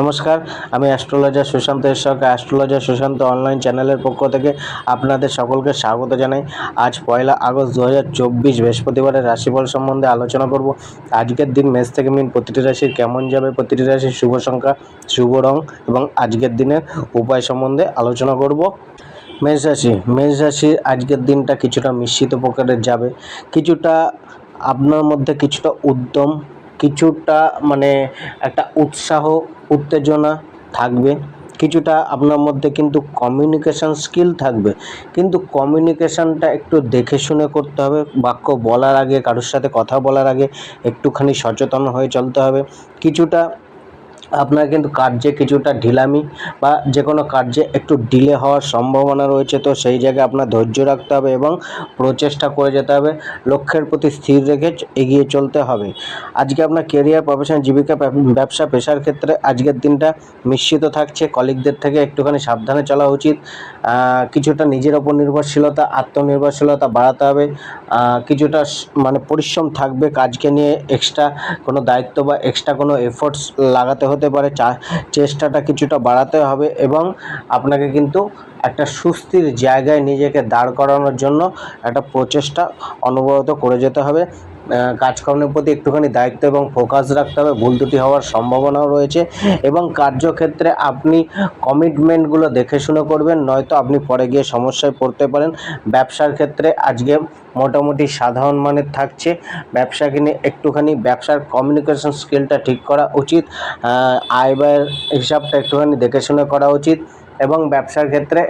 নমস্কার, আমি অ্যাস্ট্রোলজার সুশান্ত ঈশ্বর অ্যাস্ট্রোলজার সুশান্ত অনলাইন চ্যানেলের পক্ষ থেকে আপনাদের সকলকে স্বাগত জানাই। আজ পয়লা আগস্ট দু চব্বিশ বৃহস্পতিবারের রাশিফল সম্বন্ধে আলোচনা করব। আজকের দিন মেষ থেকে মিন প্রতিটি রাশির কেমন যাবে, প্রতিটি রাশির শুভ সংখ্যা, শুভ রং, এবং আজকের দিনের উপায় সম্বন্ধে আলোচনা করব। মেষ রাশি, মেষ রাশির আজকের দিনটা কিছুটা মিশ্রিত প্রকারের যাবে। কিছুটা আপনার মধ্যে কিছুটা উদ্যম কিছুটা মানে একটা উৎসাহ, উত্তেজনা থাকবে। কিছুটা আপনার মধ্যে কিন্তু কমিউনিকেশান স্কিল থাকবে। কিন্তু কমিউনিকেশানটা একটু দেখে শুনে করতে হবে। বাক্য বলার আগে, কারোর সাথে কথা বলার আগে একটুখানি সচেতন হয়ে চলতে হবে। কিছুটা আপনার কিন্তু কার্যে কিছুটা ঢিলামি বা যে কোনো কার্যে একটু ডিলে হওয়ার সম্ভাবনা রয়েছে, তো সেই জায়গায় আপনার ধৈর্য রাখতে হবে এবং প্রচেষ্টা করে যেতে হবে। লক্ষ্যের প্রতি স্থির রেখে এগিয়ে চলতে হবে। আজকে আপনার কেরিয়ার প্রফেশন জীবিকা ব্যবসা, পেশার ক্ষেত্রে আজকের দিনটা মিশ্রিত থাকছে। কলিগদের থেকে একটুখানি সাবধানে চলা উচিত। কিছুটা নিজের ওপর নির্ভরশীলতা, আত্মনির্ভরশীলতা বাড়াতে হবে। কিছুটা মানে পরিশ্রম থাকবে কাজকে নিয়ে। এক্সট্রা কোনো দায়িত্ব বা এক্সট্রা কোনো এফোর্টস লাগাতে হতে পারে, চা- চেষ্টাটা কিছুটা বাড়াতে হবে এবং আপনাকে কিন্তু একটা সুস্থির জায়গায় নিজেকে দাঁড় করানোর জন্য একটা প্রচেষ্টা অনবরত করে যেতে হবে। কাজকর্মের প্রতি একটুখানি দায়িত্ব এবং ফোকাস রাখতে হবে। ভুল ত্রুটি হওয়ার সম্ভাবনাও রয়েছে এবং কার্যক্ষেত্রে আপনি কমিটমেন্টগুলো দেখে শুনে করবেন, নয়তো আপনি পরে গিয়ে সমস্যায় পড়তে পারেন। ব্যবসার ক্ষেত্রে আজকে মোটামুটি সাধারণ মানের থাকছে। ব্যবসাকে নিয়ে একটুখানি ব্যবসার কমিউনিকেশন স্কিলটা ঠিক করা উচিত। আয় ব্যয়ের হিসাবটা একটুখানি দেখে শুনে করা উচিত এবং ব্যবসার ক্ষেত্রে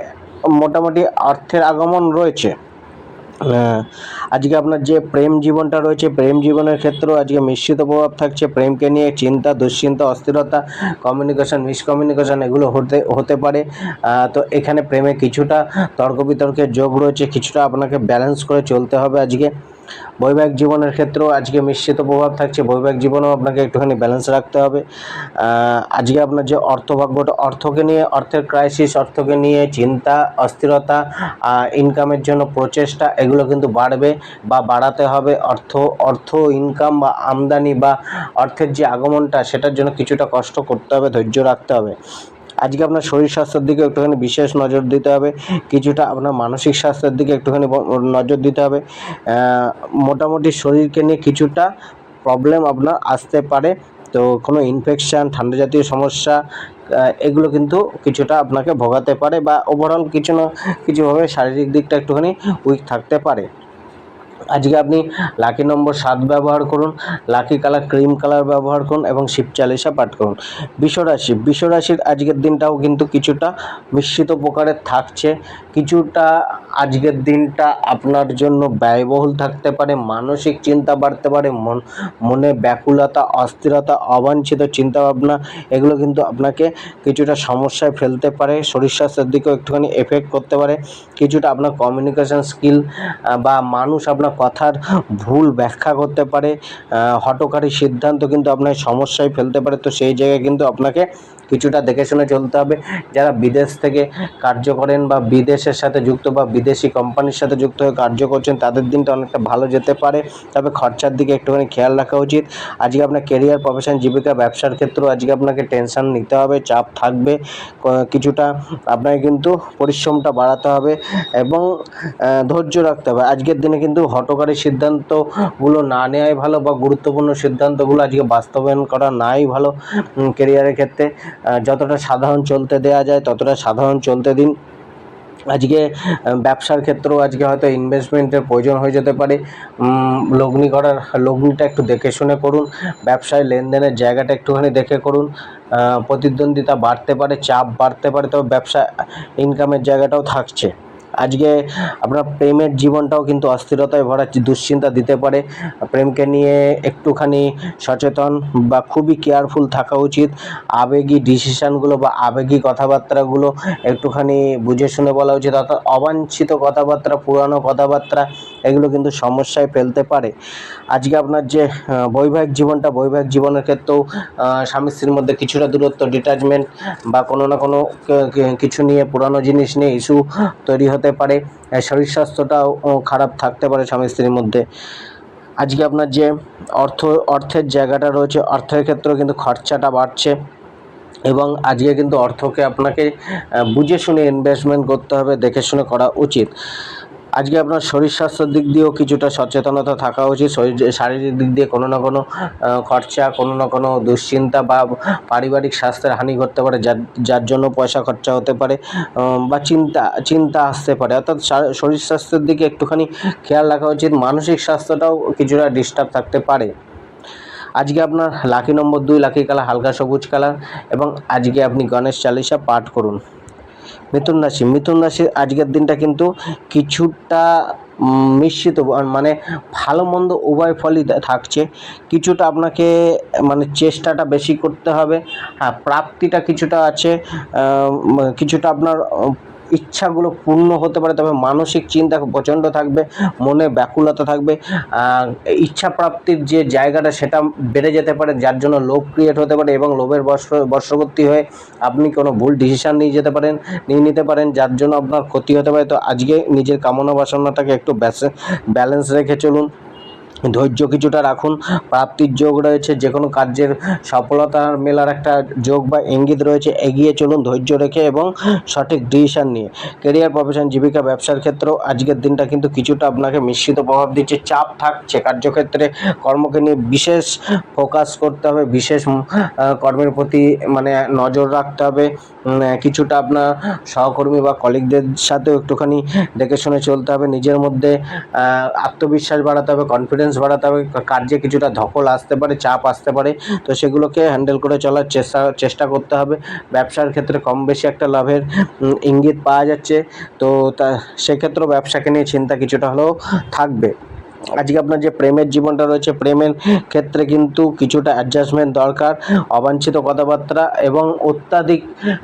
মোটামুটি অর্থের আগমন রয়েছে। আজকে আপনার যে প্রেম জীবনটা রয়েছে, প্রেম জীবনের ক্ষেত্রেও আজকে মিশ্রিত প্রভাব থাকছে। প্রেমকে নিয়ে চিন্তা, দুশ্চিন্তা, অস্থিরতা কমিউনিকেশন মিসকমিউনিকেশন এগুলো হতে হতে পারে। তো এখানে প্রেমে কিছুটা তর্ক বিতর্কের যোগ রয়েছে, কিছুটা আপনাকে ব্যালেন্স করে চলতে হবে আজকে। বৈবাহিক জীবনের ক্ষেত্রেও আজকে মিশ্রিত প্রভাব থাকছে। বৈবাহিক জীবনেও আপনাকে একটুখানি ব্যালেন্স রাখতে হবে। আজকে আপনার যে অর্থভাগ্যটা, অর্থকে নিয়ে, অর্থের ক্রাইসিস অর্থকে নিয়ে চিন্তা, অস্থিরতা ইনকামের জন্য প্রচেষ্টা, এগুলো কিন্তু বাড়বে বা বাড়াতে হবে। অর্থ অর্থ ইনকাম বা আমদানি বা অর্থের যে আগমনটা, সেটার জন্য কিছুটা কষ্ট করতে হবে, ধৈর্য রাখতে হবে। আজকে আপনার শরীর স্বাস্থ্যের দিকে একটুখানি বিশেষ নজর দিতে হবে, কিছুটা আপনার মানসিক স্বাস্থ্যের দিকে একটুখানি নজর দিতে হবে মোটামুটি শরীরকে নিয়ে কিছুটা প্রবলেম আপনার আসতে পারে। তো কোনো ইনফেকশান ঠান্ডা জাতীয় সমস্যা এগুলো কিন্তু কিছুটা আপনাকে ভোগাতে পারে বা ওভারঅল কিছু না, কিছুভাবে শারীরিক দিকটা একটুখানি উইক থাকতে পারে। আজকে আপনি লাকি নম্বর সাত ব্যবহার করুন লাকি কালার ক্রিম কালার ব্যবহার করুন এবং শিব চালিশা পাঠ করুন। বিশ্বরাশি, বিশ্বরাশির আজকের দিনটাও কিন্তু কিছুটা মিশ্রিত প্রকারের থাকছে, কিছুটা আজকের দিনটা আপনার জন্য ব্যয়বহুল থাকতে পারে, মানসিক চিন্তা বাড়তে পারে, মন, মনে ব্যাকুলতা, অস্থিরতা, অবাঞ্ছিত চিন্তাভাবনা, এগুলো কিন্তু আপনাকে কিছুটা সমস্যায় ফেলতে পারে, শরীর স্বাস্থ্যের দিকেও একটুখানি এফেক্ট করতে পারে, কিছুটা আপনার কমিউনিকেশন স্কিল বা মানুষ আপনার কথার ভুল ব্যাখ্যা করতে পারে আহ, হঠকারী সিদ্ধান্ত কিন্তু আপনার সমস্যায় ফেলতে পারে। তো সেই জায়গায় কিন্তু আপনাকে কিছুটা দেখে শুনে চলতে হবে। যারা বিদেশ থেকে কার্য করেন বা বিদেশের সাথে যুক্ত বা বিদেশি কোম্পানির সাথে যুক্ত হয়ে কার্য করছেন তাদের দিনটা অনেকটা ভালো যেতে পারে। তবে খরচার দিকে একটুখানি খেয়াল রাখা উচিত। আজকে আপনার কেরিয়ার প্রফেশন জীবিকা ব্যবসার ক্ষেত্রেও আজকে আপনাকে টেনশন নিতে হবে চাপ থাকবে কিছুটা আপনাকে কিন্তু পরিশ্রমটা বাড়াতে হবে এবং ধৈর্য রাখতে হবে। আজকের দিনে কিন্তু হটকারী সিদ্ধান্তগুলো না নেওয়াই ভালো বা গুরুত্বপূর্ণ সিদ্ধান্তগুলো আজকে বাস্তবায়ন করা নাই ভালো কেরিয়ারের ক্ষেত্রে। যতটা সাধারণ চলতে দেওয়া যায় ততটা সাধারণ চলতে দিন। আজকে ব্যবসার ক্ষেত্রেও আজকে হয়তো ইনভেস্টমেন্টের প্রয়োজন হয়ে যেতে পারে। লগ্নি করার লগ্নিটা একটু দেখে শুনে করুন। ব্যবসায় লেনদেনের জায়গাটা একটুখানি দেখে করুন। প্রতিদ্বন্দ্বিতা বাড়তে পারে, চাপ বাড়তে পারে, তবে ব্যবসা ইনকামের জায়গাটাও থাকছে। আজকে আপনার প্রেমের জীবনটাও কিন্তু অস্থিরতায় ভরা দুশ্চিন্তা দিতে পারে, প্রেমকে নিয়ে একটুখানি সচেতন বা খুবই কেয়ারফুল থাকা উচিত। আবেগী ডিসিশানগুলো বা আবেগী কথাবার্তাগুলো একটুখানি বুঝে শুনে বলা উচিত। অর্থাৎ অবাঞ্ছিত কথাবার্তা, পুরানো কথাবার্তা এগুলো কিন্তু সমস্যায় ফেলতে পারে। আজকে আপনার যে বৈবাহিক জীবনটা, বৈবাহিক জীবনের ক্ষেত্রেও স্বামী স্ত্রীর মধ্যে কিছুটা দূরত্ব ডিটাচমেন্ট বা কোনো না কোনো কিছু নিয়ে পুরানো জিনিস নিয়ে ইস্যু তৈরি হতে পারে। শরীর স্বাস্থ্যটাও খারাপ থাকতে পারে স্বামী স্ত্রীর মধ্যে। আজকে আপনার যে, অর্থ, অর্থের জায়গাটা রয়েছে, অর্থের ক্ষেত্রেও কিন্তু খরচাটা বাড়ছে। এবং আজকে কিন্তু অর্থকে আপনাকে বুঝে শুনে ইনভেস্টমেন্ট করতে হবে, দেখে শুনে করা উচিত। আজকে আপনার শরীর স্বাস্থ্যের দিক দিয়েও কিছুটা সচেতনতা থাকা উচিত। শরীর শারীরিক দিক দিয়ে কোনো না কোনো খরচা, কোনো না কোনো দুশ্চিন্তা বা পারিবারিক স্বাস্থ্যের হানি ঘটতে পারে, যার যার জন্য পয়সা খরচা হতে পারে বা চিন্তা চিন্তা আসতে পারে। অর্থাৎ শরীর স্বাস্থ্যের দিকে একটুখানি খেয়াল রাখা উচিত। মানসিক স্বাস্থ্যটাও কিছুটা ডিস্টার্ব থাকতে পারে। আজকে আপনার লাকি নম্বর দুই লাকি কালার হালকা সবুজ কালার এবং আজকে আপনি গণেশ চালিসা পাঠ করুন। মিথুন রাশি। মিথুন রাশির আজকের দিনটা কিন্তু কিছুটা মিশ্রিত মানে ভালো মন্দ উভয় ফলই থাকছে। কিছুটা আপনাকে মানে চেষ্টাটা বেশি করতে হবে। হ্যাঁ প্রাপ্তিটা কিছুটা আছে। কিছুটা আপনার ইচ্ছাগুলো পূর্ণ হতে পারে, তবে মানসিক চিন্তা প্রচণ্ড থাকবে, মনে ব্যাকুলতা থাকবে ইচ্ছা প্রাপ্তির যে জায়গাটা সেটা বেড়ে যেতে পারে, যার জন্য লোভ ক্রিয়েট হতে পারে এবং লোভের বর্ষ, বর্ষবর্তী হয়ে আপনি কোনো ভুল ডিসিশান নিয়ে যেতে পারেন, নিয়ে নিতে পারেন, যার জন্য আপনার ক্ষতি হতে পারে। তো আজকে নিজের কামনা বাসনাটাকে একটু ব্যালেন্স রেখে চলুন। ধৈর্য কিছুটা রাখুন, প্রাপ্তির যোগ রয়েছে যে কোনো কার্যের সফলতার মেলার একটা যোগ বা ইঙ্গিত রয়েছে, এগিয়ে চলুন ধৈর্য রেখে এবং সঠিক ডিসিশন নিয়ে। কেরিয়ার প্রফেশন জীবিকা, ব্যবসার ক্ষেত্রেও আজকের দিনটা কিন্তু কিছুটা আপনাকে মিশ্রিত প্রভাব দিচ্ছে। চাপ থাকছে কার্যক্ষেত্রে, কর্মকে নিয়ে বিশেষ ফোকাস করতে হবে, বিশেষ কর্মের প্রতি মানে নজর রাখতে হবে। কিছুটা আপনার সহকর্মী বা কলিগদের সাথেও একটুখানি দেখে শুনে চলতে হবে, নিজের মধ্যে আত্মবিশ্বাস বাড়াতে হবে কনফিডেন্স বাড়াতে হবে কার্যে কিছুটা ধকল আসতে পারে, চাপ আসতে পারে। তো সেগুলোকে হ্যান্ডেল করে চলার চেষ্টা চেষ্টা করতে হবে। ব্যবসার ক্ষেত্রে কম বেশি একটা লাভের ইঙ্গিত পাওয়া যাচ্ছে। তো তা, সেক্ষেত্রেও ব্যবসাকে নিয়ে চিন্তা কিছুটা হলেও থাকবে। আজকে আপনার যে প্রেমের জীবনটা রয়েছে, প্রেমের ক্ষেত্রে কিন্তু কিছুটা অ্যাডজাস্টমেন্ট দরকার। অবাঞ্ছিত কথাবার্তা এবং অত্যাধিক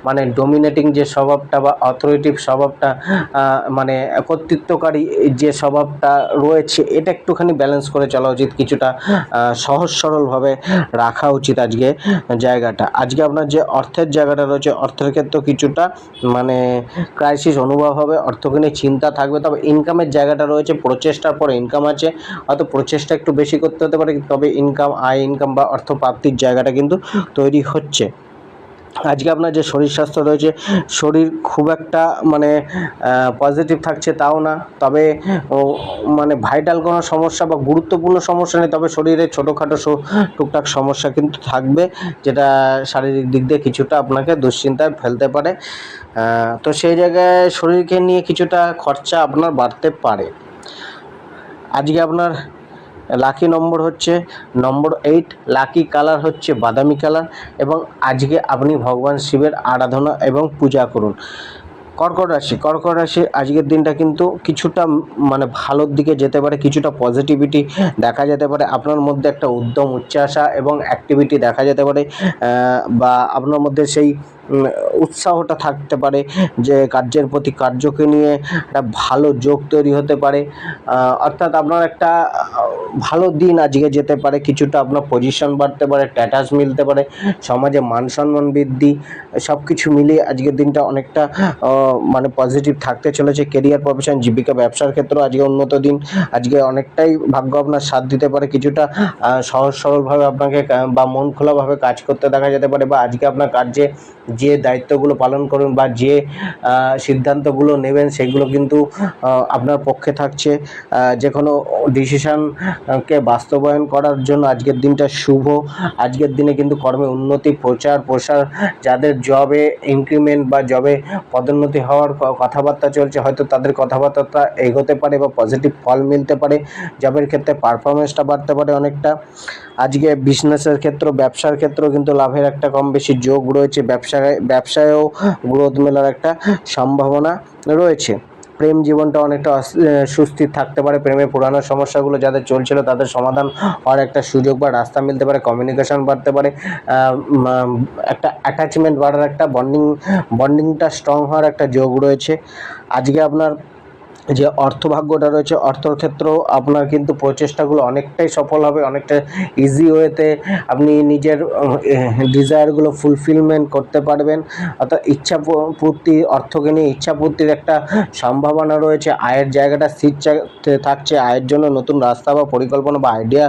মানে ডোমিনেটিং যে স্বভাবটা বা অথরিটিভ স্বভাবটা মানে কর্তৃত্বকারী যে স্বভাবটা রয়েছে, এটা একটুখানি ব্যালেন্স করে চলা উচিত, কিছুটা সহজ সরলভাবে রাখা উচিত আজকে জায়গাটা। আজকে আপনার যে অর্থের জায়গাটা রয়েছে, অর্থের ক্ষেত্রে কিছুটা মানে ক্রাইসিস অনুভব হবে অর্থকে নিয়ে চিন্তা থাকবে, তবে ইনকামের জায়গাটা রয়েছে, প্রচেষ্টার পরে ইনকাম আছে হয়তো প্রচেষ্টা একটু বেশি করতে হতে পারে, তবে ইনকাম আয় ইনকাম বা অর্থ প্রাপ্তির জায়গাটা কিন্তু তৈরি হচ্ছে। আজকে আপনার যে শরীর স্বাস্থ্য রয়েছে, শরীর খুব একটা মানে পজিটিভ থাকছে তাও না, তবে মানে ভাইটাল কোনো সমস্যা বা গুরুত্বপূর্ণ সমস্যা নেই, তবে শরীরে ছোটোখাটো টুকটাক সমস্যা কিন্তু থাকবে, যেটা শারীরিক দিক দিয়ে কিছুটা আপনাকে দুশ্চিন্তায় ফেলতে পারে। তো সেই জায়গায় শরীরকে নিয়ে কিছুটা খরচা আপনার বাড়তে পারে। আজকে আপনার লাকি নম্বর হচ্ছে নম্বর এইট লাকি কালার হচ্ছে বাদামি কালার এবং আজকে আপনি ভগবান শিবের আরাধনা এবং পূজা করুন। কর্কট রাশি কর্কট রাশি আজকের দিনটা কিন্তু কিছুটা মানে ভালোর দিকে যেতে পারে, কিছুটা পজিটিভিটি দেখা যেতে পারে, আপনার মধ্যে একটা উদ্যম উচ্চাসা এবং অ্যাক্টিভিটি দেখা যেতে পারে বা আপনার মধ্যে সেই উৎসাহটা থাকতে পারে যে কার্যের প্রতি কার্যকে নিয়ে একটা ভালো যোগ তৈরি হতে পারে। অর্থাৎ আপনার একটা ভালো দিন আজকে যেতে পারে, কিছুটা আপনার পজিশন বাড়তে পারে স্ট্যাটাস মিলতে পারে, সমাজে মান সম্মান বৃদ্ধি সব কিছু মিলিয়ে আজকের দিনটা অনেকটা মানে পজিটিভ থাকতে চলেছে। কেরিয়ার প্রফেশন জীবিকা, ব্যবসার ক্ষেত্রেও আজকে উন্নত দিন। আজকে অনেকটাই ভাগ্য আপনার সাথ দিতে পারে, কিছুটা সহজ সরলভাবে আপনাকে, বা মন খোলাভাবে কাজ করতে দেখা যেতে পারে, বা আজকে আপনার কার্যে যে দায়িত্বগুলো পালন করুন বা যে সিদ্ধান্তগুলো নেবেন সেগুলো কিন্তু আপনার পক্ষে থাকছে। যে কোনো ডিসিশানকে বাস্তবায়ন করার জন্য আজকের দিনটা শুভ। আজকের দিনে কিন্তু কর্মে উন্নতি, প্রচার, প্রসার, যাদের জবে ইনক্রিমেন্ট বা জবে পদোন্নতি হওয়ার কথাবার্তা চলছে, হয়তো তাদের কথাবার্তা এগোতে পারে বা পজিটিভ ফল মিলতে পারে। জবের ক্ষেত্রে পারফরমেন্সটা বাড়তে পারে অনেকটা। আজকে বিজনেসের ক্ষেত্র, ব্যবসার ক্ষেত্রেও কিন্তু লাভের একটা কম বেশি যোগ রয়েছে। ব্যবসায়, ব্যবসায়ও গ্রোথ মেলার একটা সম্ভাবনা রয়েছে। প্রেম জীবনটা অনেকটা সুস্থির থাকতে পারে। প্রেমে পুরানো সমস্যাগুলো যাদের চলছিল তাদের সমাধান হওয়ার একটা সুযোগ বা রাস্তা মিলতে পারে কমিউনিকেশন বাড়তে পারে একটা অ্যাটাচমেন্ট বাড়ার একটা বন্ডিং বন্ডিংটা স্ট্রং হওয়ার একটা যোগ রয়েছে। আজকে আপনার যে অর্থভাগ্যটা রয়েছে অর্থর ক্ষেত্রেও আপনার কিন্তু প্রচেষ্টাগুলো অনেকটাই সফল হবে, অনেকটা ইজি ওয়েতে আপনি নিজের ডিজায়ারগুলো ফুলফিলমেন্ট করতে পারবেন। অর্থাৎ ইচ্ছা পূর্তি, অর্থকে নিয়ে ইচ্ছা পূর্তির একটা সম্ভাবনা রয়েছে। আয়ের জায়গাটা স্থির থাকছে, আয়ের জন্য নতুন রাস্তা বা পরিকল্পনা বা আইডিয়া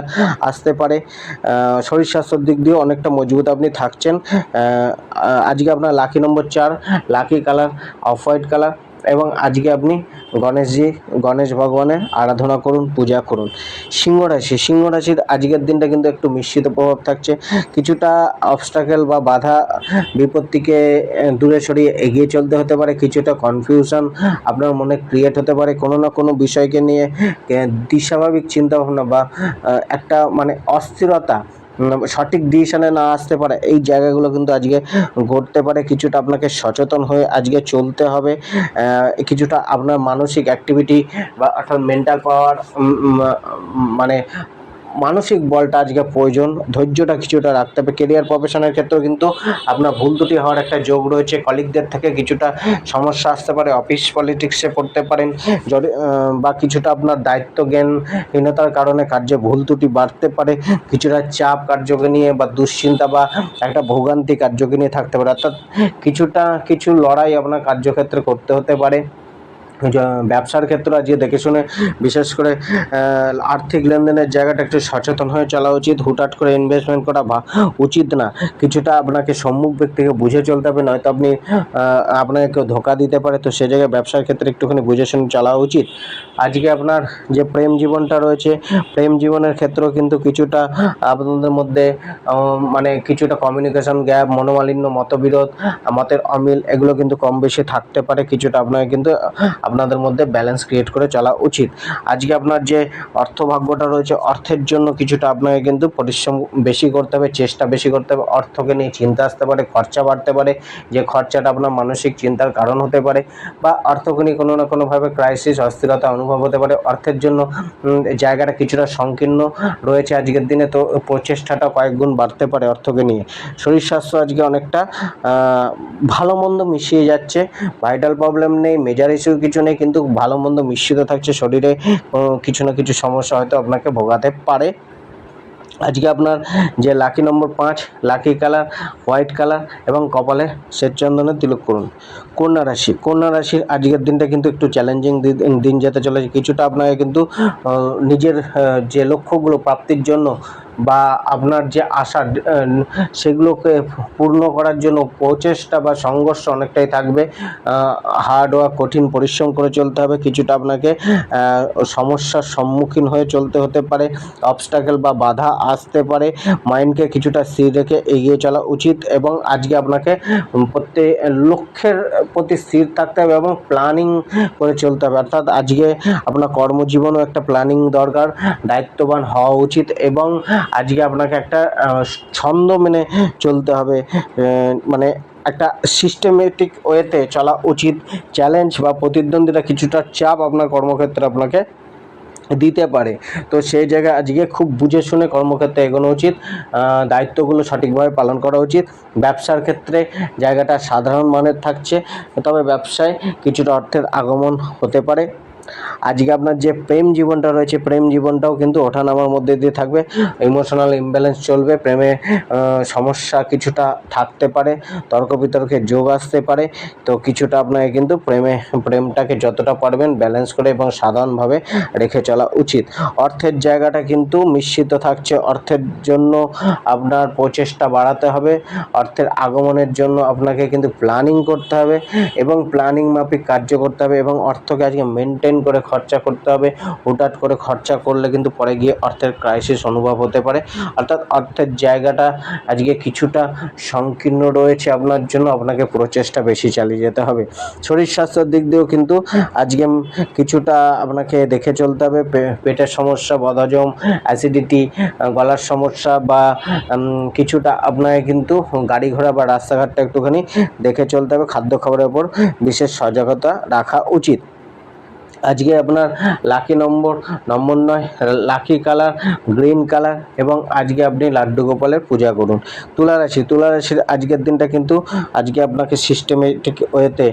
আসতে পারে। শরীর স্বাস্থ্যের দিক দিয়েও অনেকটা মজবুত আপনি থাকছেন। আজকে আপনার লাকি নম্বর চার lucky colour off white colour এবং আজকে আপনি গণেশজি, গণেশ ভগবানের আরাধনা করুন, পূজা করুন। সিংহ রাশি, সিংহ রাশির আজকের দিনটা কিন্তু একটু মিশ্রিত প্রভাব থাকছে। কিছুটা অবস্টাকেল বা বাধা বিপত্তিকে দূরে সরিয়ে এগিয়ে চলতে হতে পারে, কিছুটা কনফিউশন আপনার মনে ক্রিয়েট হতে পারে। কোনো না কোনো বিষয়কে নিয়ে দিশাভাবিক চিন্তাভাবনা বা একটা মানে অস্থিরতা সঠিক ডিসিশনে না আসতে পারে, এই জায়গাগুলো কিন্তু আজকে ঘটতে পারে। কিছুটা আপনাকে সচেতন হয়ে আজকে চলতে হবে। কিছুটা আপনার মানসিক অ্যাক্টিভিটি বা অর্থাৎ মেন্টাল পাওয়ার মানে মানসিক বলটা আজকে প্রয়োজন, ধৈর্যটা কিছুটা রাখতে হবে। কেরিয়ার প্রফেশনের ক্ষেত্রেও কিন্তু আপনার ভুল ত্রুটি হওয়ার একটা যোগ রয়েছে। কলিগদের থেকে কিছুটা সমস্যা আসতে পারে অফিস পলিটিক্সে পড়তে পারেন। বা কিছুটা আপনার দায়িত্ব জ্ঞানহীনতার কারণে কার্যে ভুল ত্রুটি বাড়তে পারে। কিছুটা চাপ কার্যকে নিয়ে বা দুশ্চিন্তা বা একটা ভোগান্তি কার্যকে নিয়ে থাকতে পারে। অর্থাৎ কিছুটা কিছু লড়াই আপনার কার্যক্ষেত্রে করতে হতে পারে। ব্যবসার ক্ষেত্রে আজকে দেখে শুনে বিশেষ করে আর্থিক লেনদেনের জায়গাটা একটু সচেতন হয়ে চলা উচিত। হুটহাট করে ইনভেস্টমেন্ট করা উচিত না। কিছুটা আপনাকে সম্মুখ ব্যক্তিকে বুঝে চলতে হবে, নয়তো আপনি আপনাকে কেউ ধোকা দিতে পারে। তো সে জায়গায় ব্যবসার ক্ষেত্রে একটুখানি বুঝে শুনে চলা উচিত। আজকে আপনার যে প্রেম জীবনটা রয়েছে, প্রেম জীবনের ক্ষেত্রেও কিন্তু কিছুটা আপনাদের মধ্যে মানে কিছুটা কমিউনিকেশন গ্যাপ মনোমালিন্য, মতবিরোধ, মতের অমিল, এগুলো কিন্তু কম বেশি থাকতে পারে। কিছুটা আপনাকে কিন্তু আপনাদের মধ্যে ব্যালেন্স ক্রিয়েট করে চলা উচিত। আজকে আপনার যে অর্থভাগ্যটা রয়েছে, অর্থের জন্য কিছুটা আপনাকে কিন্তু পরিশ্রম বেশি করতে হবে, চেষ্টা বেশি করতে হবে, অর্থকে নিয়ে চিন্তা আসতে পারে, খরচা বাড়তে পারে, যে খরচাটা আপনার মানসিক চিন্তার কারণ হতে পারে বা অর্থকে নিয়ে কোনো না কোনোভাবে ক্রাইসিস অস্থিরতা অনুভব হতে পারে। অর্থের জন্য জায়গাটা কিছুটা সংকীর্ণ রয়েছে আজকের দিনে, তো প্রচেষ্টাটা কয়েক গুণ বাড়তে পারে অর্থকে নিয়ে। শরীর স্বাস্থ্য আজকে অনেকটা ভালো মন্দ মিশিয়ে যাচ্ছে ভাইটাল প্রবলেম নেই মেজার ইস্যু কিছু নেই কিন্তু ভালো মন্দ মিশ্রিত থাকছে, শরীরে কিছু না কিছু সমস্যা হয়তো আপনাকে ভোগাতে পারে। আজকে আপনার যে লাকি নম্বর পাঁচ, লাকি কালার, হোয়াইট কালার এবং কপালে শ্বেত চন্দনের তিলক করুন। কন্যা রাশি, কন্যা রাশির আজকের দিনটা কিন্তু একটু চ্যালেঞ্জিং দিন যেতে চলেছে। কিছুটা আপনাকে কিন্তু নিজের যে লক্ষ্যগুলো প্রাপ্তির জন্য বা আপনার যে আশা সেগুলোকে পূর্ণ করার জন্য প্রচেষ্টা বা সংঘর্ষ অনেকটাই থাকবে। হার্ড ওয়ার্ক কঠিন পরিশ্রম করে চলতে হবে, কিছুটা আপনাকে সমস্যার সম্মুখীন হয়ে চলতে হতে পারে অবস্টাকেল বা বাধা আসতে পারে। মাইন্ডকে কিছুটা স্থির রেখে এগিয়ে চলা উচিত এবং আজকে আপনাকে প্রত্যেক লক্ষ্যের প্রতি স্থির থাকতে হবে এবং প্ল্যানিং করে চলতে হবে। অর্থাৎ আজকে আপনার কর্মজীবনও একটা প্ল্যানিং দরকার, দায়িত্ববান হওয়া উচিত এবং আজকে আপনাকে একটা ছন্দ মেনে চলতে হবে। মানে একটা সিস্টেমেটিক ওয়েতে চলা উচিত চ্যালেঞ্জ বা প্রতিদ্বন্দ্বিতা কিছুটা চাপ আপনার কর্মক্ষেত্রে আপনাকে দিতে পারে। তো সেই জায়গায় আজকে খুব বুঝে শুনে কর্মক্ষেত্রে এগোনো উচিত। দায়িত্বগুলো সঠিকভাবে পালন করা উচিত। ব্যবসার ক্ষেত্রে জায়গাটা সাধারণ মানের থাকছে, তবে ব্যবসায় কিছুটা অর্থের আগমন হতে পারে। আজকে আপনার যে প্রেম জীবনটা রয়েছে, প্রেম জীবনটাও কিন্তু ওঠানামার মধ্যে দিয়ে থাকবে। ইমোশনাল ইমব্যালেন্স চলবে, প্রেমে সমস্যা কিছুটা থাকতে পারে, তর্ক বিতর্কে যোগ আসতে পারে। তো কিছুটা আপনাকে কিন্তু প্রেমে, প্রেমটাকে যতটা পারবেন ব্যালেন্স করে এবং সাধারণভাবে রেখে চলা উচিত। অর্থের জায়গাটা কিন্তু মিশ্রিত থাকছে, অর্থের জন্য আপনার প্রচেষ্টা বাড়াতে হবে, অর্থের আগমনের জন্য আপনাকে কিন্তু প্ল্যানিং করতে হবে এবং প্ল্যানিং মাফিক কার্য করতে হবে এবং অর্থকে আজকে মেনটেন করে খরচা করতে হবে। হুটহাট করে খরচা করলে কিন্তু পরে গিয়ে অর্থের ক্রাইসিস অনুভব হতে পারে। অর্থাৎ অর্থের জায়গাটা আজকে কিছুটা সংকীর্ণ রয়েছে আপনার জন্য। আপনাকে প্রচেষ্টা বেশি চালিয়ে যেতে হবে। শরীর স্বাস্থ্যের দিক দিয়েও কিন্তু আজকে কিছুটা আপনাকে দেখে চলতে হবে। পেটের সমস্যা, বদহজম অ্যাসিডিটি গলার সমস্যা বা কিছুটা আপনাকে কিন্তু গাড়ি ঘোড়া বা রাস্তাঘাটটা একটুখানি দেখে চলতে হবে। খাদ্য খাবারের উপর বিশেষ সজাগতা রাখা উচিত। আজকে আপনার লাকি নম্বর নম্বর নয় লাকি কালার গ্রিন কালার এবং আজকে আপনি লাড্ডু গোপালের পূজা করুন। তুলা রাশি তুলা রাশির আজকের দিনটা কিন্তু আজকে আপনাকে সিস্টেমেটিক ওয়েতে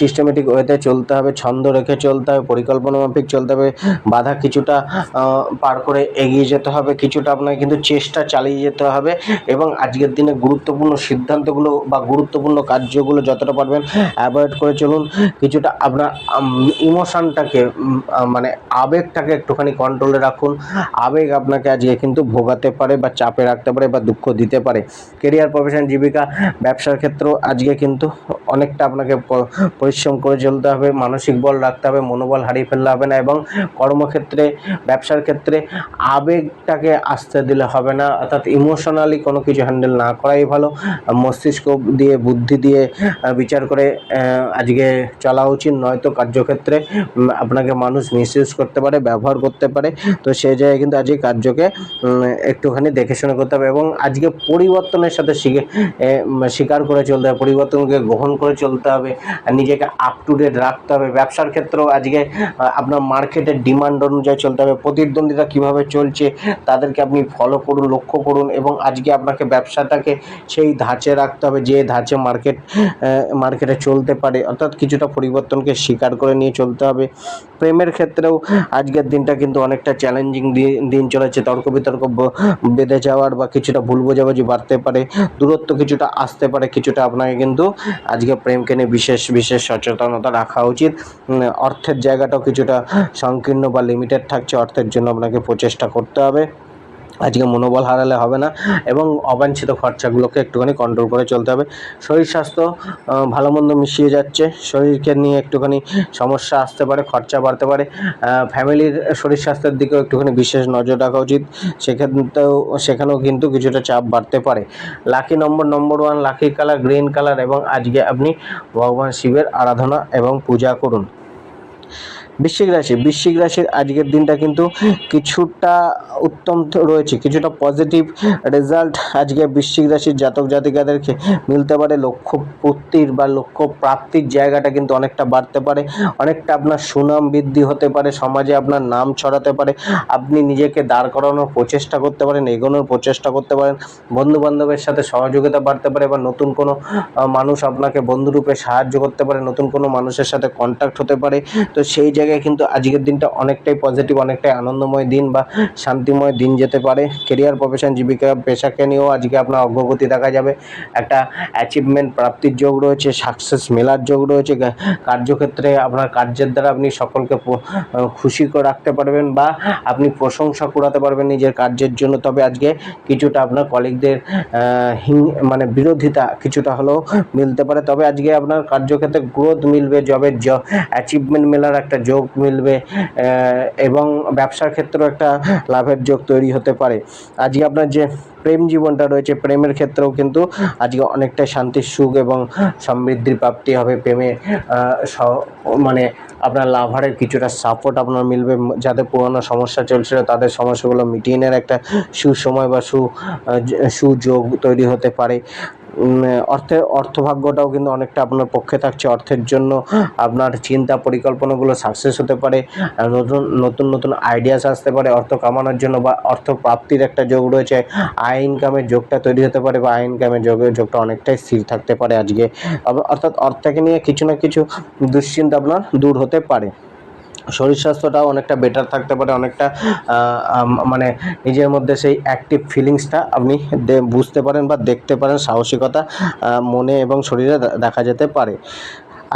সিস্টেমেটিক ওয়েতে চলতে হবে, ছন্দ রেখে চলতে হবে, পরিকল্পনা মাফিক চলতে হবে, বাধা কিছুটা পার করে এগিয়ে যেতে হবে, কিছুটা আপনাকে কিন্তু চেষ্টা চালিয়ে যেতে হবে এবং আজকের দিনে গুরুত্বপূর্ণ সিদ্ধান্তগুলো বা গুরুত্বপূর্ণ কার্যগুলো যতটা পারবেন অ্যাভয়েড করে চলুন। কিছুটা আপনার ইমোশনটাকে মানে আবেগটাকে একটুখানি কন্ট্রোলে রাখুন। আবেগ আপনাকে আজকে কিন্তু ভোগাতে পারে বা চাপে রাখতে পারে বা দুঃখ দিতে পারে। কেরিয়ার প্রফেশন জীবিকা, ব্যবসার ক্ষেত্রেও আজকে কিন্তু অনেকটা আপনাকে পরিশ্রম করে চলতে হবে, মানসিক বল রাখতে হবে, মনোবল হারিয়ে ফেললে হবে না এবং কর্মক্ষেত্রে, ব্যবসার ক্ষেত্রে আবেগটাকে আসতে দিলে হবে না। অর্থাৎ ইমোশনালি কোনো কিছু হ্যান্ডেল না করাই ভালো। মস্তিষ্ক দিয়ে, বুদ্ধি দিয়ে বিচার করে আজকে চলা উচিত। নয়তো কার্যক্ষেত্রে আপনাকে মানুষ মিসইউজ করতে পারে, ব্যবহার করতে পারে। তো সেই জায়গায় কিন্তু আজকে কার্যকে একটুখানি দেখে শুনে করতে হবে এবং আজকে পরিবর্তনের সাথে শিখে স্বীকার করে চলতে হবে, পরিবর্তনকে গ্রহণ করে চলতে হবে নিজেকে আপ টু ডেট রাখতে হবে। ব্যবসার ক্ষেত্রেও আজকে আপনার মার্কেটের ডিমান্ড অনুযায়ী চলতে হবে, প্রতিদ্বন্দ্বিতা কীভাবে চলছে, তাদেরকে আপনি ফলো করুন, লক্ষ্য করুন এবং আজকে আপনাকে ব্যবসাটাকে সেই ধাঁচে রাখতে হবে, যে ধাঁচে মার্কেট মার্কেটে চলতে পারে। অর্থাৎ কিছুটা পরিবর্তনকে স্বীকার করে নিয়ে চলতে হবে। প্রেমের ক্ষেত্রেও আজকের দিনটা কিন্তু অনেকটা চ্যালেঞ্জিং দিন চলেছে। তর্ক বিতর্ক বেঁধে যাওয়ার বা কিছুটা ভুল বোঝাবুঝি বাড়তে পারে, দূরত্ব কিছুটা আসতে পারে, কিছুটা আপনাকে কিন্তু আজকে প্রেমকে নিয়ে বিশেষ বিশেষ সচেতনতা রাখা উচিত। অর্থের জায়গাটাও কিছুটা সংকীর্ণ বা লিমিটেড থাকছে, অর্থের জন্য আপনাকে প্রচেষ্টা করতে হবে। আজকে মনোবল হারালে হবে না এবং অবাঞ্ছিত খরচাগুলোকে একটুখানি কন্ট্রোল করে চলতে হবে। শরীর স্বাস্থ্য ভালো মন্দ মিশিয়ে যাচ্ছে। শরীরকে নিয়ে একটুখানি সমস্যা আসতে পারে, খরচা বাড়তে পারে। ফ্যামিলির শরীর স্বাস্থ্যের দিকেও একটুখানি বিশেষ নজর রাখা উচিত। সেক্ষেত্রেও সেখানেও কিন্তু কিছুটা চাপ বাড়তে পারে। Lucky number number one lucky colour green colour এবং আজকে আপনি ভগবান শিবের আরাধনা এবং পূজা করুন। বৃশ্চিক রাশি। বৃশ্চিক রাশির আজকের দিনটা কিন্তু কিছুটা উত্তম রয়েছে, কিছুটা পজিটিভ রেজাল্ট আজকে বৃশ্চিক রাশির জাতক জাতিকাদেরকে মিলতে পারে। লক্ষ্য পূর্তির বা লক্ষ্য প্রাপ্তির জায়গাটা কিন্তু অনেকটা বাড়তে পারে, অনেকটা আপনার সুনাম বৃদ্ধি হতে পারে, সমাজে আপনার নাম ছড়াতে পারে, আপনি নিজেকে দাঁড় করানোর প্রচেষ্টা করতে পারেন, এগোনোর প্রচেষ্টা করতে পারেন বন্ধু বান্ধবের সাথে সহযোগিতা বাড়তে পারে বা নতুন কোনো মানুষ আপনাকে বন্ধুরূপে সাহায্য করতে পারে, নতুন কোনো মানুষের সাথে কন্ট্যাক্ট হতে পারে। তো সেই জায়গায় কিন্তু আজকের দিনটা অনেকটাই পজিটিভ অনেকটাই আনন্দময় দিন বা শান্তিময় দিন যেতে পারে। কেরিয়ার প্রফেশন জীবিকা, পেশাকে নিয়েও আজকে আপনার অগ্রগতি দেখা যাবে। একটা অ্যাচিভমেন্ট প্রাপ্তির যোগ রয়েছে সাকসেস মেলার যোগ রয়েছে। কার্যক্ষেত্রে আপনার কার্যের দ্বারা আপনি সকলকে খুশি করে রাখতে পারবেন বা আপনি প্রশংসা কুড়াতে পারবেন নিজের কার্যের জন্য। তবে আজকে কিছুটা আপনার কলিগদের হিং মানে বিরোধিতা কিছুটা হলেও মিলতে পারে। তবে আজকে আপনার কার্যক্ষেত্রে গ্রোথ মিলবে। জবের অ্যাচিভমেন্ট মেলার একটা যোগ মিলবে এবং ব্যবসার ক্ষেত্রেও একটা লাভের যোগ তৈরি হতে পারে। আজকে আপনার যে প্রেম জীবনটা রয়েছে, প্রেমের ক্ষেত্রেও কিন্তু আজকে অনেকটাই শান্তির সুখ এবং সমৃদ্ধির প্রাপ্তি হবে প্রেমে। মানে আপনার লাভারের কিছুটা সাপোর্ট আপনার মিলবে যাদের পুরোনো সমস্যা চলছিল, তাদের সমস্যাগুলো মিটিয়ে নেওয়ার একটা সুসময় বা সু সুযোগ তৈরি হতে পারে। উম, অর্থের অর্থভাগ্যটাও কিন্তু অনেকটা আপনার পক্ষে থাকছে। অর্থের জন্য আপনার চিন্তা পরিকল্পনাগুলো সাকসেস হতে পারে নতুন নতুন নতুন আইডিয়াস আসতে পারে অর্থ কামানোর জন্য বা অর্থ প্রাপ্তির একটা যোগ রয়েছে। আয় ইনকামের যোগটা তৈরি হতে পারে বা আয় ইনকামের যোগের যোগটা অনেকটাই স্থির থাকতে পারে আজকে। অর্থাৎ অর্থকে নিয়ে কিছু না কিছু দুশ্চিন্তা আপনার দূর হতে পারে। শরীর স্বাস্থ্যটাও অনেকটা বেটার থাকতে পারে, অনেকটা মানে নিজের মধ্যে সেই অ্যাক্টিভ ফিলিংসটা আপনি বুঝতে পারেন বা দেখতে পারেন, সাহসিকতা মনে এবং শরীরে দেখা যেতে পারে।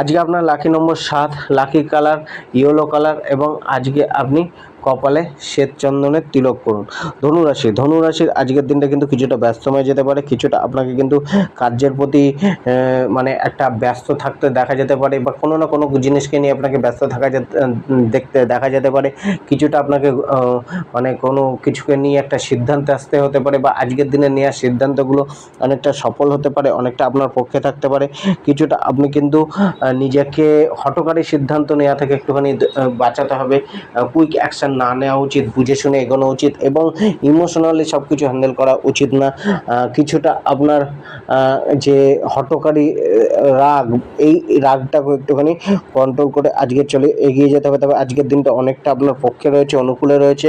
আজকে আপনার লাকি নম্বর সাত লাকি কালার ইয়েলো কালার এবং আজকে আপনি কপালে শ্বেত চন্দনের তিলক করুন। ধনুরাশি, ধনুরাশির আজকের দিনটা কিন্তু কিছুটা ব্যস্তময় যেতে পারে, কিছুটা আপনাকে কিন্তু কার্যের প্রতি মানে একটা ব্যস্ত থাকতে দেখা যেতে পারে বা কোনো না কোনো জিনিসকে নিয়ে আপনাকে ব্যস্ত থাকা দেখতে দেখা যেতে পারে। কিছুটা আপনাকে মানে কোনো কিছুকে নিয়ে একটা সিদ্ধান্তে আসতে হতে পারে বা আজকের দিনে নেওয়া সিদ্ধান্তগুলো অনেকটা সফল হতে পারে, অনেকটা আপনার পক্ষে থাকতে পারে। কিছুটা আপনি কিন্তু নিজেকে হটকারী সিদ্ধান্ত নেওয়া থেকে একটুখানি বাঁচাতে হবে। কুইক অ্যাকশন না নেওয়া উচিত, বুঝে শুনে এগোনো উচিত এবং ইমোশনালি সব কিছু হ্যান্ডেল করা উচিত না। কিছুটা আপনার যে হটকারী রাগ, এই রাগটাকে একটুখানি কন্ট্রোল করে আজকে চলে এগিয়ে যেতে হবে। তবে আজকের দিনটা অনেকটা আপনার পক্ষে রয়েছে, অনুকূলে রয়েছে।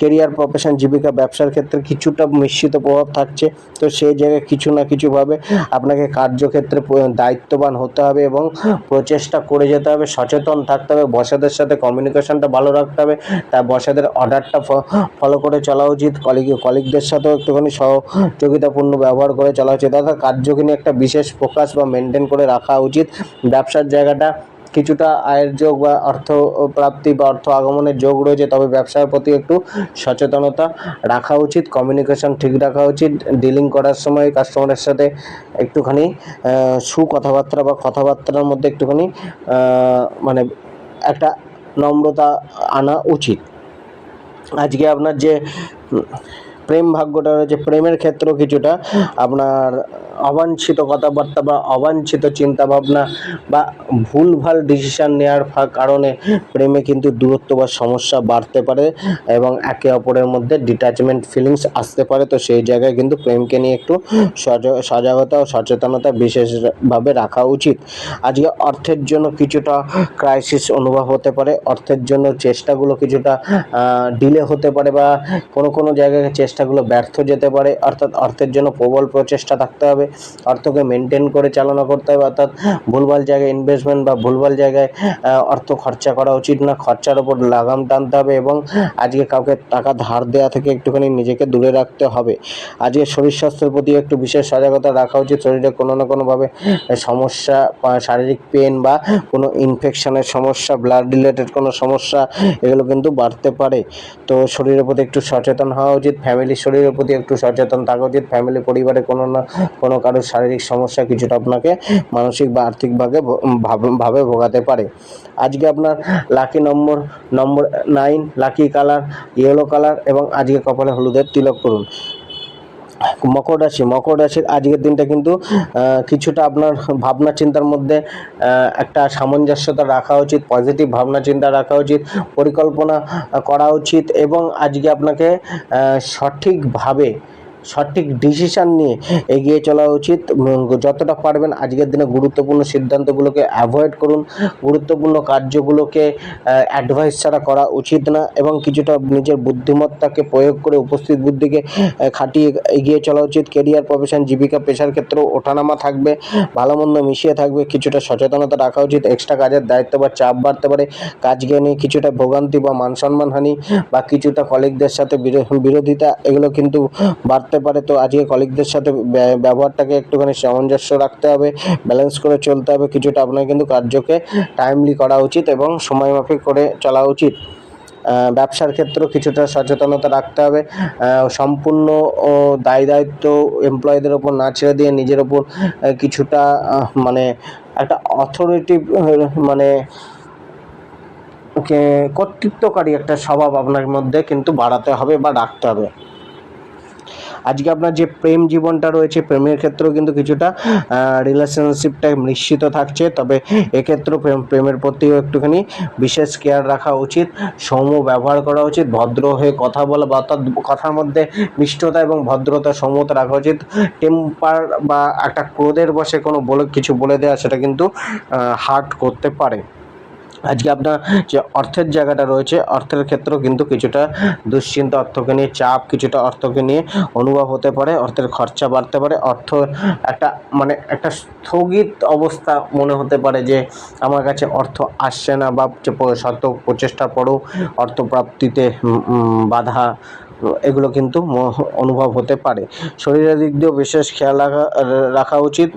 কেরিয়ার প্রফেশন জীবিকা, ব্যবসার ক্ষেত্রে কিছুটা মিশ্রিত প্রভাব থাকছে। তো সেই জায়গায় কিছু না কিছুভাবে আপনাকে কার্যক্ষেত্রে দায়িত্ববান হতে হবে এবং প্রচেষ্টা করে যেতে হবে, সচেতন থাকতে হবে, বসাদের সাথে কমিউনিকেশনটা ভালো রাখতে হবে। তা বসাদের অর্ডারটা ফলো করে চলা উচিত। কলিগ কলিগদের সাথেও একটুখানি সহযোগিতাপূর্ণ ব্যবহার করে চলা উচিত। অর্থাৎ কার্যকে নিয়ে একটা বিশেষ ফোকাস বা মেনটেন করে রাখা উচিত। ব্যবসার জায়গাটা কিছুটা আয়ের যোগ বা অর্থ প্রাপ্তি বা অর্থ আগমনের যোগ রয়েছে। তবে ব্যবসার প্রতি একটু সচেতনতা রাখা উচিত। কমিউনিকেশন ঠিক রাখা উচিত। ডিলিং করার সময় কাস্টমারের সাথে একটুখানি আহ, সুকথাবার্তা বা কথাবার্তার মধ্যে একটুখানি মানে একটা নম্রতা আনা উচিত। আজকে আপনার যে প্রেম ভাগ্যটা রয়েছে প্রেমের ক্ষেত্রেও কিছুটা আপনার অবাঞ্ছিত কথাবার্তা বা অবাঞ্ছিত চিন্তাভাবনা বা ভুলভাল ডিসিশন নেওয়ার কারণে প্রেমে কিন্তু দূরত্ব বা সমস্যা বাড়তে পারে এবং একে অপরের মধ্যে ডিট্যাচমেন্ট ফিলিংস আসতে পারে। তো সেই জায়গায় কিন্তু প্রেমকে নিয়ে একটু সজ- সজাগতা ও সচেতনতা বিশেষভাবে রাখা উচিত। আজকে অর্থের জন্য কিছুটা ক্রাইসিস অনুভব হতে পারে। অর্থের জন্য চেষ্টাগুলো কিছুটা ডিলে হতে পারে বা কোনো কোনো জায়গায় চেষ্টাগুলো ব্যর্থ যেতে পারে। অর্থাৎ অর্থের জন্য প্রবল প্রচেষ্টা থাকতে হবে। অর্থকে মেনটেন করে চালনা করতে হবে, অর্থাৎ ভুলভাল জায়গায় ইনভেস্টমেন্ট বা ভুলভাল জায়গায় অর্থ খরচা করা উচিত না। খরচার ওপর লাগাম টানতে হবে এবং আজকে কাউকে টাকা ধার দেওয়া থেকে একটুখানি নিজেকে দূরে রাখতে হবে। আজকে শরীর স্বাস্থ্যের প্রতি একটু বিশেষ সজাগতা রাখা উচিত। শরীরে কোনো না কোনোভাবে সমস্যা শারীরিক পেন বা কোনো ইনফেকশনের সমস্যা ব্লাড রিলেটেড কোনো সমস্যা, এগুলো কিন্তু বাড়তে পারে। তো শরীরের প্রতি একটু সচেতন হওয়া উচিত ফ্যামিলির শরীরের প্রতি একটু সচেতন থাকা উচিত ফ্যামিলি পরিবারে কোনো না কোনো কারোর শারীরিক সমস্যা কিছুটা আপনাকে মানসিক বা আর্থিকভাবে ভাবে ভোগাতে পারে। আজকে আপনার lucky number number nine lucky colour yellow colour এবং আজকে কপালে হলুদের তিলক করুন। মকর রাশি, মকর রাশির আজকের দিনটা কিন্তু কিছুটা আপনার ভাবনা চিন্তার মধ্যে একটা সামঞ্জস্যতা রাখা উচিত পজিটিভ ভাবনা চিন্তা রাখা উচিত, পরিকল্পনা করা উচিত এবং আজকে আপনাকে সঠিকভাবে সঠিক ডিসিশন নিয়ে এগিয়ে চলা উচিত। যতটা পারবেন আজকের দিনে গুরুত্বপূর্ণ সিদ্ধান্তগুলোকে অ্যাভয়েড করুন। গুরুত্বপূর্ণ কার্যগুলোকে অ্যাডভাইস ছাড়া করা উচিত না এবং কিছুটা নিজের বুদ্ধিমত্তাকে প্রয়োগ করে উপস্থিত বুদ্ধিকে খাটিয়ে এগিয়ে চলা উচিত। কেরিয়ার প্রফেশন জীবিকা, পেশার ক্ষেত্রেও ওঠানামা থাকবে ভালো মন্দ মিশিয়ে থাকবে, কিছুটা সচেতনতা রাখা উচিত এক্সট্রা কাজের দায়িত্ব বা চাপ বাড়তে পারে, কাজকে নিয়ে কিছুটা ভোগান্তি বা মান সম্মানহানি বা কিছুটা কলিগদের সাথে বিরো- বিরোধিতা, এগুলো কিন্তু বাড়তে পারে। তো আজকে কলিগদের সাথে ব্যবহারটাকে একটুখানি সামঞ্জস্য রাখতে হবে ব্যালেন্স করে চলতে হবে। কিছুটা আপনার কিন্তু কার্যকে টাইমলি করা উচিত এবং সময় মাফিক করে চলা উচিত। ব্যবসার ক্ষেত্রেও কিছুটা সচেতনতা রাখতে হবে। সম্পূর্ণ দায় দায়িত্ব এমপ্লয়ীদের ওপর না ছেড়ে দিয়ে নিজের ওপর কিছুটা মানে একটা অথরিটি মানে কর্তৃত্বকারী একটা স্বভাব আপনার মধ্যে কিন্তু বাড়াতে হবে বা রাখতে হবে। আজকে আপনার যে প্রেম জীবনটা রয়েছে, প্রেমের ক্ষেত্রেও কিন্তু কিছুটা রিলেশনশিপটা মিশ্রিত থাকছে। তবে এক্ষেত্রেও প্রেম, প্রেমের প্রতিও একটুখানি বিশেষ কেয়ার রাখা উচিত সম ব্যবহার করা উচিত, ভদ্র হয়ে কথা বলা বা অর্থাৎ কথার মধ্যে মিষ্টতা এবং ভদ্রতা সৌম্যতা রাখা উচিত। টেম্পার বা একটা ক্রোধের বসে কোনো বলে, কিছু বলে দেওয়া সেটা কিন্তু হার্ট করতে পারে। আজকে আপনার যে অর্থের জায়গাটা রয়েছে অর্থের ক্ষেত্রেও কিন্তু কিছুটা দুশ্চিন্তা অর্থকে নিয়ে চাপ কিছুটা অর্থকে নিয়ে অনুভব হতে পারে অর্থের খরচা বাড়তে পারে অর্থ একটা মানে একটা স্থগিত অবস্থা মনে হতে পারে যে আমার কাছে অর্থ আসছে না বা শত প্রচেষ্টার পরেও অর্থ প্রাপ্তিতে উম, উম, বাধা এগুলো কিন্তু অনুভব হতে পারে। শরীরের দিক দিয়েও বিশেষ খেয়াল রাখা রাখা উচিত।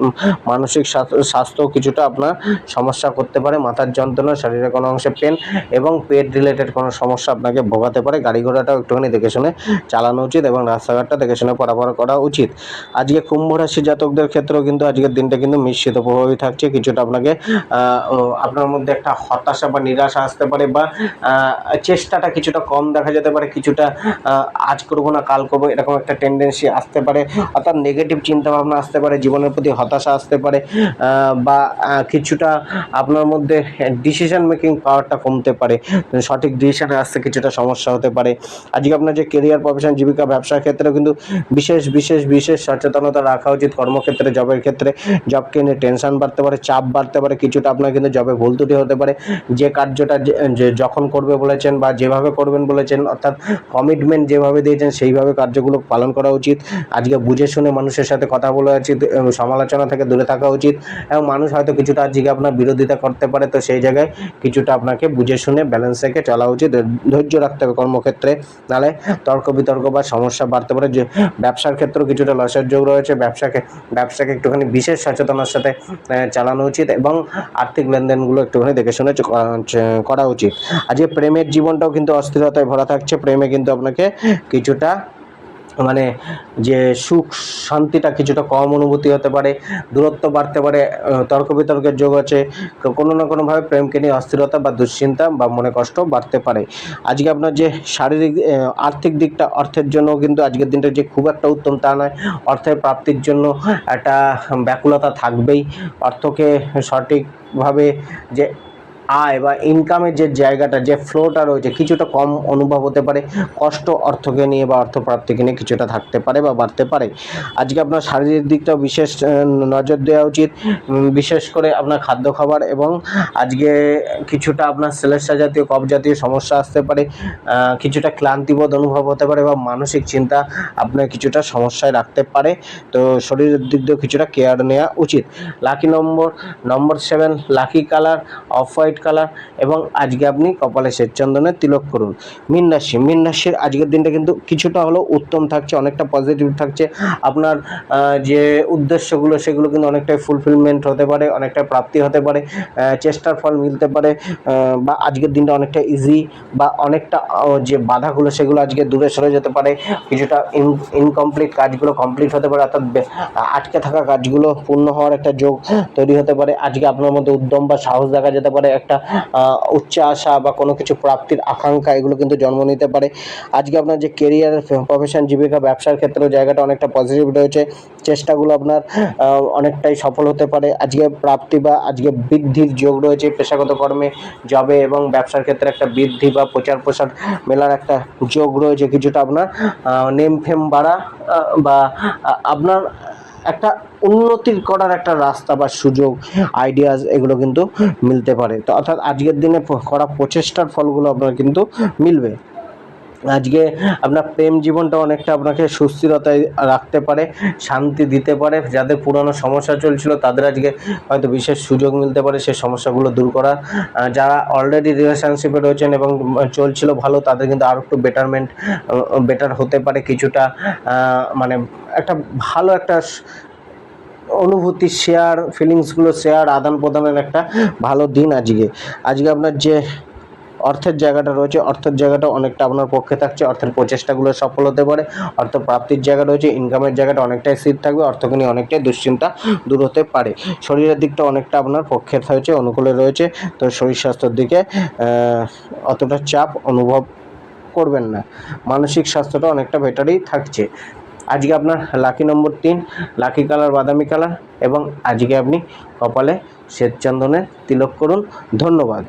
মানসিক স্বাস্থ্য- কিছুটা আপনার সমস্যা করতে পারে। মাথার যন্ত্রণা, শরীরের কোনো অংশে পেন এবং পেট রিলেটেড কোনো সমস্যা আপনাকে ভোগাতে পারে। গাড়ি ঘোড়াটাও একটুখানি দেখে শুনে চালানো উচিত এবং রাস্তাঘাটটা দেখে শুনে পারাপার করা উচিত। আজকে কুম্ভ রাশি জাতকদের ক্ষেত্রেও কিন্তু আজকের দিনটা কিন্তু মিশ্রিত প্রভাবই থাকছে। কিছুটা আপনাকে আপনার মধ্যে একটা হতাশা বা নিরাশা আসতে পারে বা চেষ্টাটা কিছুটা কম দেখা যেতে পারে। কিছুটা আজ করব না, কাল করব, এরকম একটা টেন্ডেন্সি আসতে পারে। অর্থাৎ নেগেটিভ চিন্তাভাবনা আসতে পারে, জীবনের প্রতি হতাশা আসতে পারে বা কিছুটা আপনার মধ্যে ডিসিশন মেকিং পাওয়ারটা কমতে পারে। সঠিক ডিসিশানে আসতে কিছুটা সমস্যা হতে পারে। আজকে আপনার যে কেরিয়ার প্রফেশন জীবিকা, ব্যবসার ক্ষেত্রে কিন্তু বিশেষ বিশেষ বিশেষ সচেতনতা রাখা উচিত কর্মক্ষেত্রে জবের ক্ষেত্রে। জবকে নিয়ে টেনশন বাড়তে পারে, চাপ বাড়তে পারে, কিছুটা আপনার কিন্তু জবে ভুল ত্রুটি হতে পারে। যে কার্যটা যে- যে যখন করবে বলেছেন বা যেভাবে করবেন বলেছেন, অর্থাৎ কমিটমেন্ট যেভাবে দিয়েছেন, সেইভাবে কার্যগুলো পালন করা উচিত। আজকে বুঝে শুনে মানুষের সাথে কথা বলা উচিত সমালোচনা থেকে দূরে থাকা উচিত। এবং মানুষ হয়তো কিছুটা আজকে আপনার বিরোধিতা করতে পারে, তো সেই জায়গায় কিছুটা আপনাকে বুঝে শুনে ব্যালেন্স রেখে চলা উচিত। ধৈর্য রাখতে হবে কর্মক্ষেত্রে। নাহলে তর্ক বিতর্ক বা সমস্যা বাড়তে পারে। যে, ব্যবসার ক্ষেত্রেও কিছুটা লসের যোগ রয়েছে। ব্যবসাকে ব্যবসাকে একটুখানি বিশেষ সচেতনার সাথে চালানো উচিত এবং আর্থিক লেনদেনগুলো একটুখানি দেখে শুনে করা উচিত। আজকে প্রেমের জীবনটাও কিন্তু অস্থিরতায় ভরা থাকছে। প্রেমে কিন্তু আপনাকে কিছুটা মানে যে সুখ শান্তিটা কিছুটা কম অনুভূতি হতে পারে, দূরত্ব বাড়তে পারে তর্ক বিতর্কের যোগ আছে কোনো না কোনোভাবে প্রেমকে নিয়ে অস্থিরতা বা দুশ্চিন্তা বা মনে কষ্ট বাড়তে পারে। আজকে আপনার যে শারীরিক আর্থিক দিকটা অর্থের জন্য কিন্তু আজকের দিনটা যে খুব একটা উত্তম তা নয়। অর্থের প্রাপ্তির জন্য একটা ব্যাকুলতা থাকবেই। অর্থকে সঠিকভাবে যে আয় বা ইনকামের যে জায়গাটা, যে ফ্লোটা রয়েছে, কিছুটা কম অনুভব হতে পারে। কষ্ট অর্থকে নিয়ে বা অর্থ প্রাপ্তিকে নিয়ে কিছুটা থাকতে পারে বা বাড়তে পারে। আজকে আপনার শারীরিক দিকটাও বিশেষ নজর দেওয়া উচিত। বিশেষ করে আপনার খাদ্য খাবার এবং আজকে কিছুটা আপনার সেলেসা জাতীয় কফ জাতীয় সমস্যা আসতে পারে। কিছুটা ক্লান্তিবোধ অনুভব হতে পারে বা মানসিক চিন্তা আপনার কিছুটা সমস্যায় রাখতে পারে। তো শরীরের দিক দিয়েও কিছুটা কেয়ার নেওয়া উচিত। Lucky number number seven lucky colour off white colour এবং আজকে আপনি কপালে শ্বেতচন্দনের তিলক করুন। মীন রাশি, মীন রাশির আজকের দিনটা কিন্তু কিছুটা হলেও উত্তম থাকছে, অনেকটা পজিটিভ থাকছে। আপনার যে উদ্দেশ্যগুলো সেগুলো কিন্তু অনেকটাই ফুলফিলমেন্ট হতে পারে, অনেকটা প্রাপ্তি হতে পারে চেষ্টার ফল মিলতে পারে বা আজকের দিনটা অনেকটা ইজি বা অনেকটা যে বাধাগুলো সেগুলো আজকে দূরে সরে যেতে পারে, কিছুটা ইনকমপ্লিট কাজগুলো কমপ্লিট হতে পারে, অর্থাৎ আটকে থাকা কাজগুলো পূর্ণ হওয়ার একটা যোগ তৈরি হতে পারে। আজকে আপনার মধ্যে উদ্যম বা সাহস দেখা যেতে পারে একটা উচ্চ আশা বা কোনো কিছু প্রাপ্তির আকাঙ্ক্ষা, এগুলো কিন্তু জন্ম নিতে পারে। আজকে আপনার যে কেরিয়ার প্রফেশন জীবিকা, ব্যবসার ক্ষেত্রেও জায়গাটা অনেকটা পজিটিভ রয়েছে। চেষ্টাগুলো আপনার অনেকটাই সফল হতে পারে। আজকে প্রাপ্তি বা আজকে বৃদ্ধির যোগ রয়েছে পেশাগত কর্মে জবে এবং ব্যবসার ক্ষেত্রে একটা বৃদ্ধি বা প্রচার প্রসার মেলার একটা যোগ রয়েছে। কিছুটা আপনার নেম ফেম বাড়া বা আপনার একটা উন্নতির করার একটা রাস্তা বা সুযোগ আইডিয়াস এগুলো কিন্তু মিলতে পারে। তো অর্থাৎ আজকের দিনে করা প্রচেষ্টার ফলগুলো আপনার কিন্তু মিলবে। আজকে আপনার প্রেম জীবনটা অনেকটা আপনাকে সুস্থিরতায় রাখতে পারে, শান্তি দিতে পারে। যাদের পুরনো সমস্যা চলছিল, তাদের আজকে হয়তো বিশেষ সুযোগ মিলতে পারে সেই সমস্যাগুলো দূর করার। যারা অলরেডি রিলেশনশিপে রয়েছেন এবং চলছিল ভালো, তাদের কিন্তু আরও একটু বেটারমেন্ট বেটার হতে পারে কিছুটা। মানে একটা ভালো একটা অনুভূতি শেয়ার ফিলিংসগুলো শেয়ার আদান প্রদানের একটা ভালো দিন আজকে। আজকে আপনার যে অর্থের জায়গাটা রয়েছে, অর্থের জায়গাটা অনেকটা আপনার পক্ষে থাকছে, অর্থের প্রচেষ্টাগুলো সফল হতে পারে অর্থ প্রাপ্তির জায়গা রয়েছে ইনকামের জায়গাটা অনেকটাই স্থির থাকবে অর্থকে নিয়ে অনেকটাই দুশ্চিন্তা দূর হতে পারে। শরীরের দিকটা অনেকটা আপনার পক্ষে রয়েছে অনুকূলে রয়েছে, তো শরীর স্বাস্থ্যের দিকে অতটা চাপ অনুভব করবেন না। মানসিক স্বাস্থ্যটা অনেকটা বেটারই থাকছে। আজকে আপনার লাকি নম্বর তিন লাকি কালার বাদামি কালার এবং আজকে আপনি কপালে শ্বেতচন্দনের তিলক করুন। ধন্যবাদ।